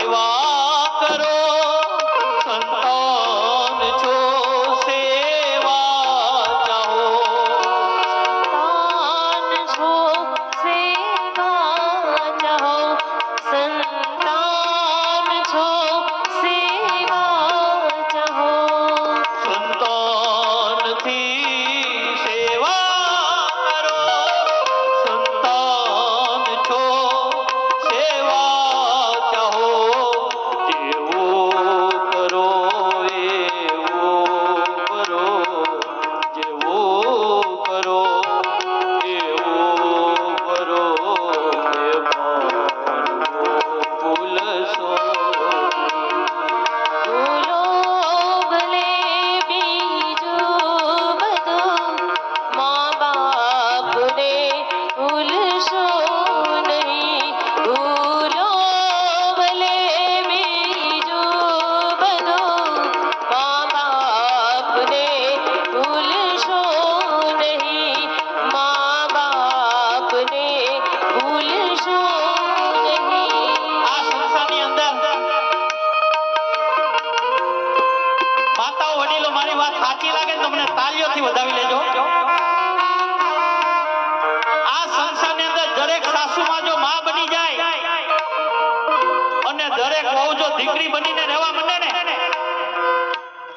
સેવા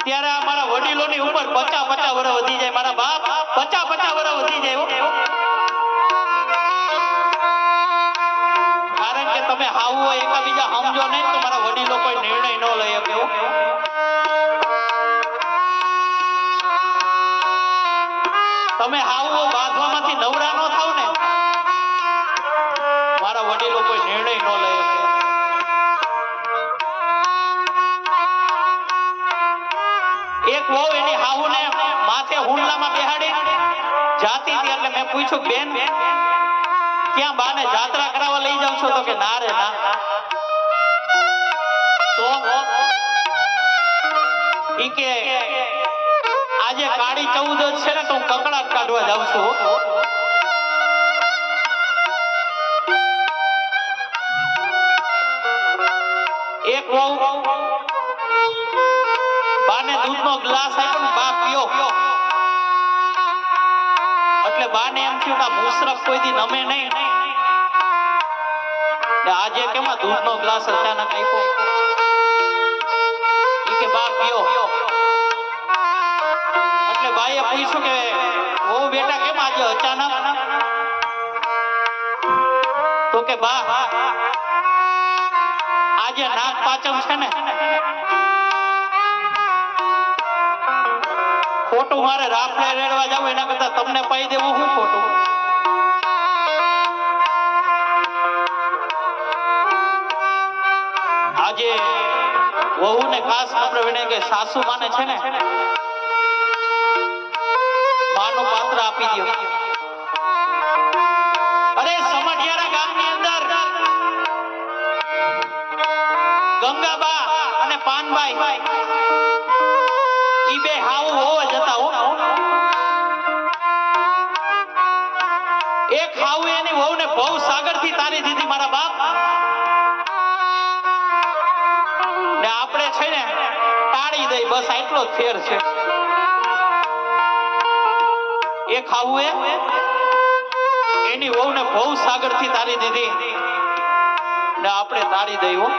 ત્યારે આ મારા વડીલોની ઉંમર પચાસ પચાસ વર્ષ વધી જાય. મારા બાપ પચાસ પચાસ વર્ષ વધી જાય કારણ કે તમે હાવ હોય એકાબીજા સમજો નહીં તો મારા વડીલો કોઈ નિર્ણય ન લઈ શકે તમે હાવ બાંધવામાંથી નવરા એની હાહુને માથે હુંડલામાં બેહાડી જાતી હતી એટલે મેં પૂછ્યું, બેન, ક્યાં બાને જાત્રા કરાવવા લઈ જાવ છો? તો કે, ના રે, ના. તો ઈ કે, આજે કાળી ચૌદ છે ને, તો હું કકડાટ કાઢવા જાઉં છું. ગ્લાસ એટલે બાને એમ થયું કે કોઈ દી નમે નહીં. આજે કેમાં દૂધનો ગ્લાસ અચાનક આપ્યો. ઈ કે બા પીઓ. એટલે બાઈએ પૂછ્યું કે ઓ બેટા, કેમ આજે અચાનક? તો બા, આજે નાગ પાંચમ છે ને. ખોટું મારે રાફડે રેડવા જાવ એના કરતા તમને પાઈ દેવું હું ખોટું? આજે વહુ ને ખાસ આપણે વિને કે સાસુ માને છે ને, માનું પાત્ર આપી દો અરે, સમઢિયારા ગામની અંદર ગંગાબા અને પાનબાઈ બે હાવ હોવા જતા હો. એક હાવ એની વહુને બહુ સાગરથી તારી દીધી મારા બાપ. ને આપણે છે ને ટાળી દઈ, બસ આટલો જ ફેર છે. એક એ, એની વહુ ને ભવ બહુ સાગરથી તારી દીધી. ને આપણે તાળી દઈ હો.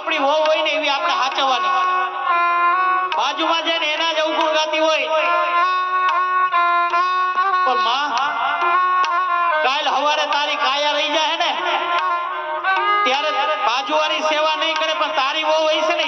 આપણી વહુ હોય ને એવી આપણે સાચવવાની બાજુમાં જઈને એના જ અવગુણ ગાતી હોય. પણ માં, કાલ હવારે તારી કાયા રહી જાય ને, ત્યારે બાજુવાળી સેવા નહીં કરે, પણ તારી વહુ હોય છે ને